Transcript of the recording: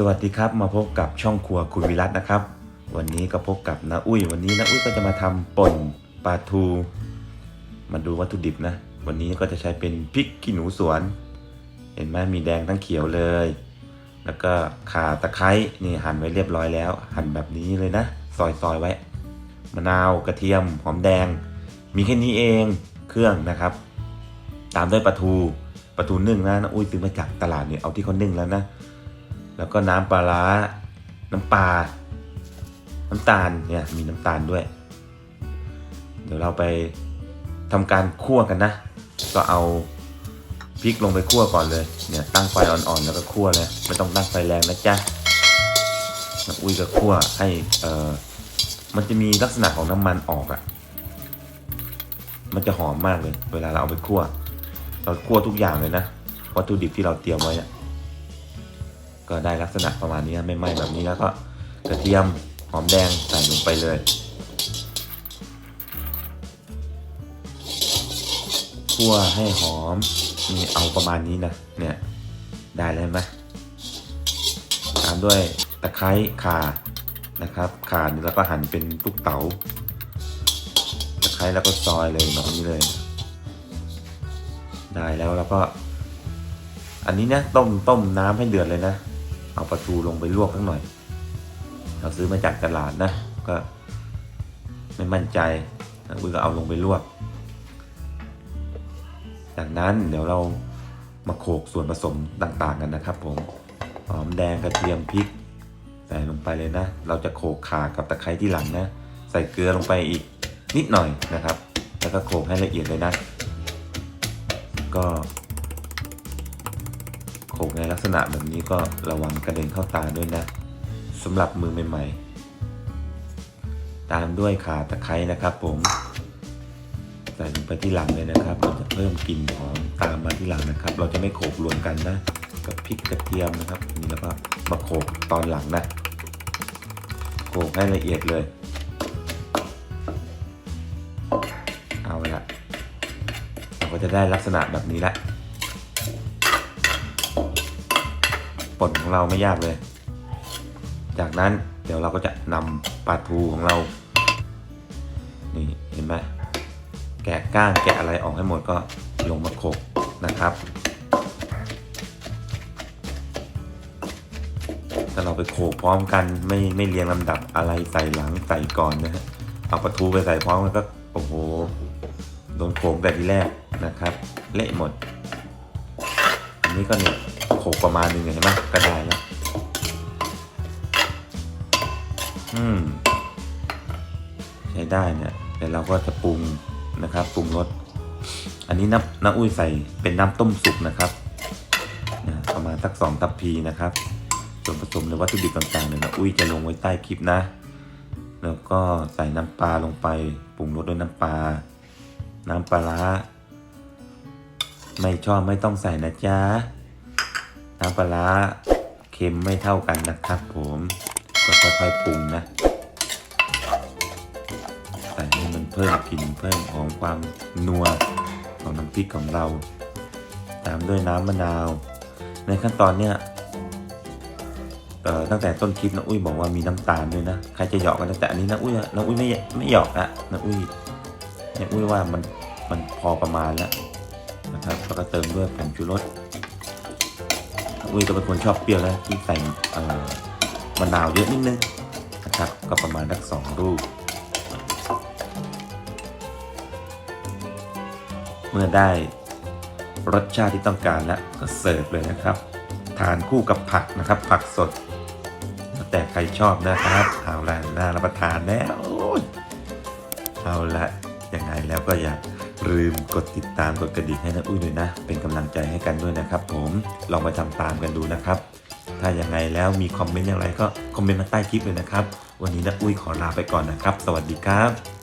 สวัสดีครับมาพบกับช่องครัวคุณวิรัตนะครับ วันนี้ก็พบกับน้าอุ้ย วันนี้น้าอุ้ยก็จะมาทำป่นปลาทู มาดูวัตถุดิบนะ วันนี้ก็จะใช้เป็นพริกขี้หนูสวน เห็นไหมมีแดงทั้งเขียวเลย แล้วก็ข่าตะไคร้นี่หั่นไว้เรียบร้อยแล้ว หั่นแบบนี้เลยนะ ซอยซอยไว้มะนาวกระเทียมหอมแดง มีแค่นี้เองเครื่องนะครับ ตามด้วยปลาทูปลาทูนึ่งนะน้าอุ้ยซื้อมาจากตลาดเนี่ยเอาที่เขานึ่งแล้วนะ แล้วก็น้ำปลาร้า น้ำปลา น้ำตาลเนี่ยมีน้ำตาลด้วย เดี๋ยวเราไปทำการคั่วกันนะ ก็เอาพริกลงไปคั่วก่อนเลย เนี่ยตั้งไฟอ่อนๆแล้วก็คั่วเลย ไม่ต้องตั้งไฟแรงนะจ๊ะน้ำอุ้ยก็คั่วให้เออมันจะมีลักษณะของน้ำมันออกอะ่ะ มันจะหอมมากเลย เวลาเราเอาไปคั่ว เราคั่วทุกอย่างเลยนะ วัตถุดิบที่เราเตรียมไว้อะ ก็ได้ลักษณะประมาณนี้ไม่ไหม้แบบนี้แล้วก็กระเทียมหอมแดงใส่ลงไปเลยคั่วให้หอมนี่เอาประมาณนี้นะเนี่ยได้แล้วไหมตามด้วยตะไคร้ข่านะครับข่านี่แล้วก็หั่นเป็นลูกเต๋าตะไคร้แล้วก็ซอยเลยแบบนี้เลย ได้แล้วแล้วก็ อันนี้นะต้มต้มน้ำให้เดือดเลยนะ เอาปลาทูลงไปลวกสักหน่อย เราซื้อมาจากตลาดนะ ก็ไม่มั่นใจอุ้ยก็เอาลงไปลวก จากนั้นเดี๋ยวเรามาโขลกส่วนผสมต่างๆกันนะครับ ผม หอมแดงกระเทียมพริกใส่ลงไปเลยนะ เราจะโขลกขากับตะไคร้ที่หลังนะ ใส่เกลือลงไปอีกนิดหน่อยนะครับ แล้วก็โขลกให้ละเอียดเลยนะ ก็ โขกในลักษณะแบบนี้ก็ระวังกระเด็นเข้าตาด้วยนะสำหรับมือใหม่ๆ ตามด้วยขาตะไคร้นะครับ ผมใส่ลงไปที่หลังเลยนะครับมันจะเพิ่มกลิ่นหอมตามมาที่หลังนะครับ เราจะไม่โขกรวมกันนะ กับพริกกระเทียมนะครับนนี่แล้วก็มาโขกตอนหลังนะโขกให้ละเอียดเลย เอาละเราก็จะได้ลักษณะแบบนี้ละ ป่นของเราไม่ยากเลย จากนั้นเดี๋ยวเราก็จะนำปลาทูของเรา นี่เห็นไหมแกะก้างแกะอะไรออกให้หมดก็ลงมาโขกนะครับ ถ้าเราไปโขกพร้อมกันไม่ไม่เรียงลำดับอะไรใส่หลังใส่ก่อนนะฮะเอาปลาทูไปใส่พร้อมกันก็โอ้โหโดนโขกแต่ทีแรกนะครับ เละหมด อันนี้ก็เนี่ย กประมาณนึงเห็นไหมก็ได้แล้วอืมใช้ได้เนี่ยเดี๋ยวเราก็จะปรุงนะครับปรุงรสอันนี้น้ำน้ำอุ้ยใส่เป็นน้ำต้มสุกนะครับนะประมาณสักสองทัพพีนะครับ ส่วนผสมหรือวัตถุดิบต่างๆเนี่ยนะอุ้ยจะลงไว้ใต้คลิปนะ แล้วก็ใส่น้ำปลาลงไปปรุงรสด้วยน้ำปลา น้ำปลาร้าไม่ชอบไม่ต้องใส่นะจ๊ะ น้ำปลาร้าเค็มไม่เท่ากันนะครับผม ก็ค่อยๆปรุงนะใส่ให้มันเพิ่มกลิ่นเพิ่มของความนัวของน้ำพริกของเรา ตามด้วยน้ำมะนาว ในขั้นตอนเนี้ยตั้งแต่ต้นคลิปนะอุ้ยบอกว่ามีน้ำตาลด้วยนะใครจะหยอกกันแต่อันนี้นะอุ้ยนะอุ้ยไม่ไม่หยอกนะนะอุ้ยเนี่ยอุ้ยว่ามันมันพอประมาณแล้วนะครับแล้วก็เติมด้วยผงชูรส อุ้ยก็เป็นคนชอบเปรี้ยวนะที่ใส่มะนาวเยอะนิดนึงนะครับก็ประมาณสักสองลูกเมื่อได้รสชาติที่ต้องการแล้วก็เสิร์ฟเลยนะครับ ทานคู่กับผักนะครับ ผักสด แต่ใครชอบนะครับเอาละน่ารับประทานแล้วเอาละยังไงแล้วก็อย่า ลืมกดติดตามกดกระดิ่งให้นะอุ้ยด้วยนะ เป็นกำลังใจให้กันด้วยนะครับ ผมลองไปทำตามกันดูนะครับ ถ้าอย่างไงแล้วมีคอมเมนต์อย่างไรก็คอมเมนต์มาใต้คลิปเลยนะครับ วันนี้นะอุ้ยขอลาไปก่อนนะครับ สวัสดีครับ